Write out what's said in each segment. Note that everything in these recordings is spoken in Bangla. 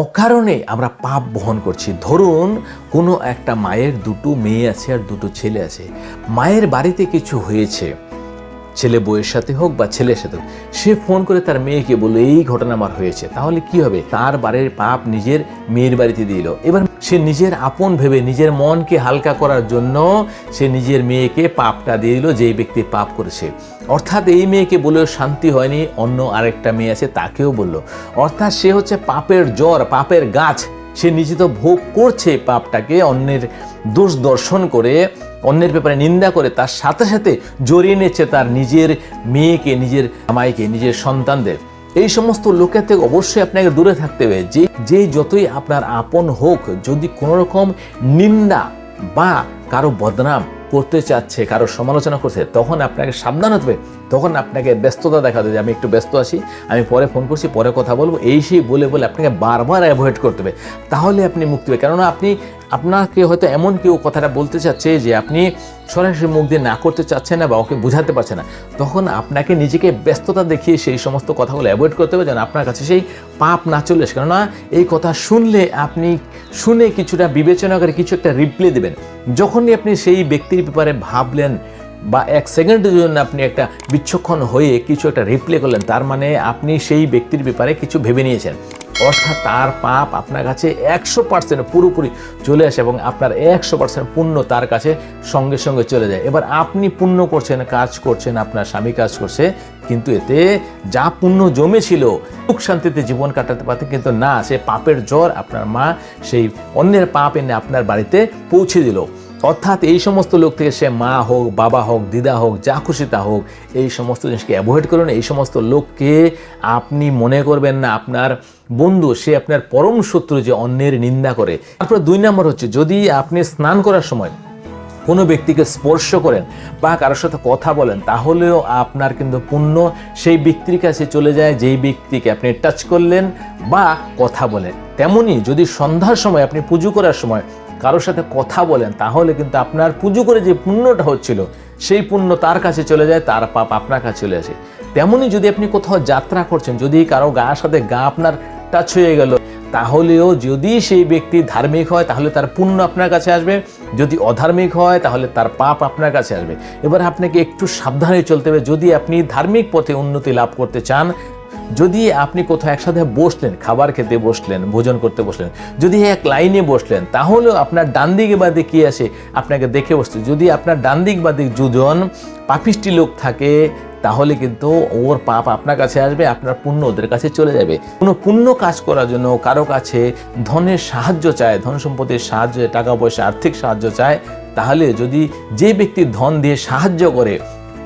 অকারণে আমরা পাপ বহন করছি। ধরুন, কোনো একটা মায়ের দুটো মেয়ে আছে আর দুটো ছেলে আছে। মায়ের বাড়িতে কিছু হয়েছে। ছেলে বউয়ের সাথে হোক বা ছেলের সাথে হোক, সে ফোন করে তার মেয়েকে বলল, এই ঘটনা আমার হয়েছে। তাহলে কি হবে? তার বাড়ির পাপ নিজের মেয়ের বাড়িতে দিল। এবার সে নিজের আপন ভেবে নিজের মনকে হালকা করার জন্য সে নিজের মেয়েকে পাপটা দিয়ে দিল, যেই ব্যক্তি পাপ করেছে। অর্থাৎ এই মেয়েকে বলেও শান্তি হয়নি, অন্য আরেকটা মেয়ে আছে, তাকেও বলল। অর্থাৎ সে হচ্ছে পাপের জ্বর, পাপের গাছ। সে নিজে তো ভোগ করছে পাপটাকে, অন্যের দোষ দর্শন করে, অন্যের ব্যাপারে নিন্দা করে, তার সাথে সাথে জড়িয়ে নিচ্ছে তার নিজের মেয়েকে, নিজের জামাইকে, নিজের সন্তানদের। এই সমস্ত লোকের থেকে অবশ্যই আপনাকে দূরে থাকতে হবে। যে যে যতই আপনার আপন হোক, যদি কোনো রকম নিন্দা বা কারও বদনাম করতে চাচ্ছে, কারও সমালোচনা করছে, তখন আপনাকে সাবধান হতে তখন আপনাকে ব্যস্ততা দেখাতে যে আমি একটু ব্যস্ত আছি, আমি পরে ফোন করছি, পরে কথা বলব। এই সেই বলে বলে আপনাকে বারবার অ্যাভয়েড করতে হবে। তাহলে আপনি মুক্তি হবে কেননা আপনি আপনাকে হয়তো এমন কেউ কথাটা বলতে চাচ্ছে যে আপনি সরাসরি মুখ দিয়ে না করতে চাচ্ছেন না বা ওকে বোঝাতে পারছে না। তখন আপনাকে নিজেকে ব্যস্ততা দেখিয়ে সেই সমস্ত কথাগুলো অ্যাভয়েড করতে হবে যেন আপনার কাছে সেই পাপ না চলে আসে। কেননা এই কথা শুনলে আপনি শুনে কিছুটা বিবেচনা করে কিছু একটা রিপ্লে দেবেন। যখনই আপনি সেই ব্যক্তির ব্যাপারে ভাবলেন বা এক সেকেন্ডের জন্য আপনি একটা বিচ্ছক্ষণ হয়ে কিছু একটা রিপ্লে করলেন, তার মানে আপনি সেই ব্যক্তির ব্যাপারে কিছু ভেবে নিয়েছেন। অর্থাৎ তার পাপ আপনার কাছে একশো পার্সেন্ট পুরোপুরি চলে আসে এবং আপনার একশো পার্সেন্ট পুণ্য তার কাছে সঙ্গে সঙ্গে চলে যায়। এবার আপনি পুণ্য করছেন, কাজ করছেন, আপনার স্বামী কাজ করছে, কিন্তু এতে যা পুণ্য জমেছিল, সুখ শান্তিতে জীবন কাটাতে পারতে কিন্তু না, সে পাপের জ্বর আপনার মা সেই অন্যের পাপ এনে আপনার বাড়িতে পৌঁছে দিল। অর্থাৎ এই সমস্ত লোক থেকে সে মা হোক, বাবা হোক, দিদা হোক, যা খুশি তা হোক, এই সমস্ত জিনিসকে অ্যাভয়েড করুন। এই সমস্ত লোককে আপনি মনে করবেন না, আপনার বন্ধু, সে আপনার পরম শত্রু যে অন্যের নিন্দা করে। তারপর দুই নম্বর হচ্ছে, যদি আপনি স্নান করার সময় কোনো ব্যক্তিকে স্পর্শ করেন বা কারোর সাথে কথা বলেন, তাহলেও আপনার কিন্তু পুণ্য সেই ব্যক্তির কাছে চলে যায়, যেই ব্যক্তিকে আপনি টাচ করলেন বা কথা বলেন। তেমনি যদি সন্ধ্যার সময় আপনি পুজো করার সময় কারোর সাথে কথা বলেন, তাহলে কিন্তু আপনার পুজো করে যে পুণ্যটা হচ্ছিল, সেই পুণ্য তার কাছে চলে যায়, তার পাপ আপনার কাছে চলে আসে। তেমনি যদি আপনি কোথাও যাত্রা করছেন, যদি কারও গায়ের সাথে গা আপনার টাচ হয়ে গেল, তাহলেও যদি সেই ব্যক্তি ধার্মিক হয়, তাহলে তার পুণ্য আপনার কাছে আসবে। যদি অধার্মিক হয়, তাহলে তার পাপ আপনার কাছে আসবে। এবার আপনাকে একটু সাবধানে চলতে হবে। যদি আপনি ধার্মিক পথে উন্নতি লাভ করতে চান যদি আপনি কোথাও একসাথে বসলেন, খাবার খেতে বসলেন, ভোজন করতে বসলেন, যদি এক লাইনে বসলেন, তাহলেও আপনার ডান দিকে বা দিকে আসে? আপনাকে দেখে বসতে। যদি আপনার ডান দিক বা দিক দুজন পাপিষ্টি লোক থাকে, তাহলে কিন্তু ওর পাপ আপনার কাছে আসবে, আপনার পুণ্য ওদের কাছে চলে যাবে। কোনো পুণ্য কাজ করার জন্য কারও কাছে ধনের সাহায্য চায়, ধন সম্পত্তির সাহায্য, টাকা পয়সা, আর্থিক সাহায্য চায়, তাহলে যদি যে ব্যক্তি ধন দিয়ে সাহায্য করে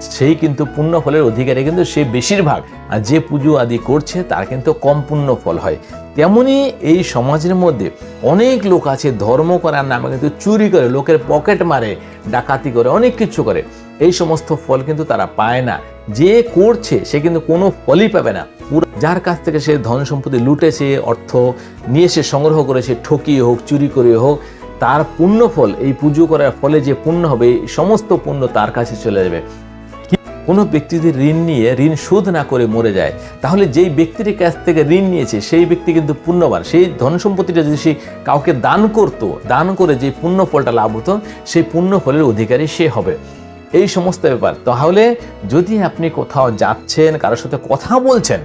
সেই কিন্তু পুণ্য ফলের অধিকারী কিন্তু সে বেশিরভাগ। আর যে পুজো আদি করছে, তার কিন্তু কম পুণ্য ফল হয়। তেমনি এই সমাজের মধ্যে অনেক লোক আছে, ধর্ম করার নামে কিন্তু চুরি করে, লোকের পকেট মারে, ডাকাতি করে, অনেক কিছু করে। এই সমস্ত ফল কিন্তু তারা পায় না। যে করছে, সে কিন্তু কোনো ফলই পাবে না। যার কাছ থেকে সে ধন সম্পত্তি লুটেছে, অর্থ নিয়ে সে সংগ্রহ করেছে, ঠকিয়ে হোক, চুরি করে হোক, তার পুণ্য ফল, এই পুজো করার ফলে যে পুণ্য হবে সমস্ত পুণ্য তার কাছে চলে যাবে। কোনো ব্যক্তি যদি ঋণ নিয়ে, ঋণ শোধ না করে মরে যায়, তাহলে যেই ব্যক্তির কাছ থেকে ঋণ নিয়েছে, সেই ব্যক্তি কিন্তু পুণ্যবান। সেই ধন সম্পত্তিটা যদি সে কাউকে দান করত, দান করে যে পুণ্য ফলটা লাভ হতো, সেই পুণ্য ফলের অধিকারী সে হবে। এই সমস্ত ব্যাপার। তাহলে যদি আপনি কোথাও যাচ্ছেন, কারোর সাথে কথা বলছেন,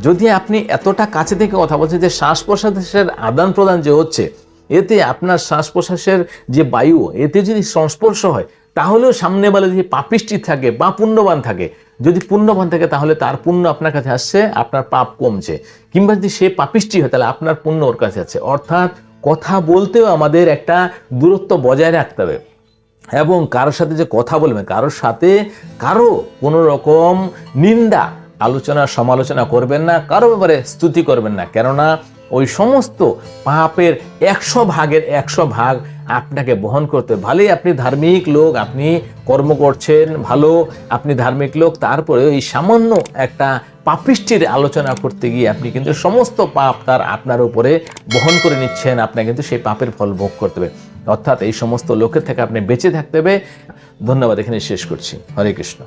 যদি আপনি এতটা কাছে থেকে কথা বলছেন যে শ্বাস প্রশ্বাসের আদান প্রদান যে হচ্ছে, এতে আপনার শ্বাস প্রশ্বাসের যে বায়ু, এতে যদি সংস্পর্শ হয় তাহলেও সামনে বলে যদি পাপিষ্টি থাকে বা পুণ্যবান থাকে, যদি পুণ্যবান থাকে তাহলে তার পুণ্য আপনার কাছে আসছে, আপনার পাপ কমছে। কিংবা যদি সে পাপিষ্টি হয় তাহলে আপনার পুণ্য ওর কাছে আছে। অর্থাৎ কথা বলতেও আমাদের একটা দূরত্ব বজায় রাখতে হবে। এবং কারোর সাথে যে কথা বলবেন কারোর সাথে কারও কোনো রকম নিন্দা, আলোচনা, সমালোচনা করবেন না, কারও ব্যাপারে স্তুতি করবেন না। কেননা ওই সমস্ত পাপের একশো ভাগের একশো ভাগ আপনাকে বহন করতে ভালোই আপনি ধার্মিক লোক, আপনি কর্ম করছেন, ভালো আপনি ধার্মিক লোক তারপরে এই সামান্য একটা পাপিষ্টির আলোচনা করতে গিয়ে আপনি কিন্তু সমস্ত পাপ তার আপনার উপরে বহন করে নিচ্ছেন, আপনাকে কিন্তু সেই পাপের ফল ভোগ করতে হবে। অর্থাৎ এই সমস্ত লোকের থেকে আপনি বেঁচে থাকতে হবে। ধন্যবাদ এখানে শেষ করছি। হরে কৃষ্ণ।